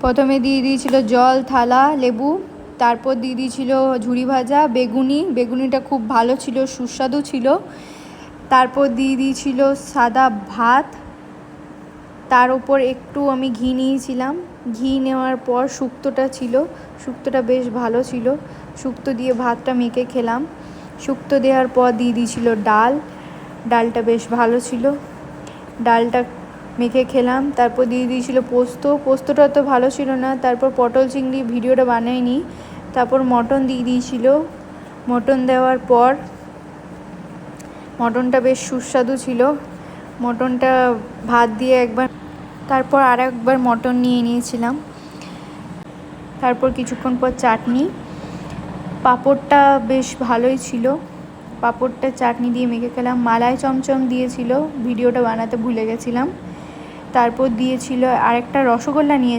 প্রথমে দিয়ে দিয়েছিল জল, থালা, লেবু, তারপর দিয়ে দিয়েছিল ঝুড়ি ভাজা, বেগুনি। বেগুনিটা খুব ভালো ছিল, সুস্বাদু ছিল। তারপর দিয়ে দিয়েছিল সাদা ভাত। তার উপর একটু আমি ঘি নিয়েছিলাম। ঘি নেওয়ার পর শুক্তোটা ছিল। শুক্তোটা বেশ ভালো ছিল। শুক্তো দিয়ে ভাতটা মেখে খেলাম। শুক্তো দেওয়ার পর দিয়ে দিয়েছিল ডাল। ডালটা বেশ ভালো ছিল। ডালটা মেখে খেলাম। তারপর দিয়ে দিয়েছিল পোস্ত। পোস্তটা তো ভালো ছিল না। তারপর পটল চিংড়ি ভিডিওটা বানাইনি। তারপর মটন দিয়ে দিয়েছিল। মটন দেওয়ার পর মটনটা বেশ সুস্বাদু ছিল। মটনটা ভাত দিয়ে একবার তারপর আর একবার মটন নিয়ে নিয়েছিলাম। তারপর কিছুক্ষণ পর চাটনি। পাঁপড়টা বেশ ভালোই ছিল। পাঁপড়টা চাটনি দিয়ে মেখে খেলাম। মালাই চমচম দিয়েছিল। ভিডিওটা বানাতে ভুলে গেছিলাম। তারপর দিয়েছিল আরেকটা রসগোল্লা নিয়ে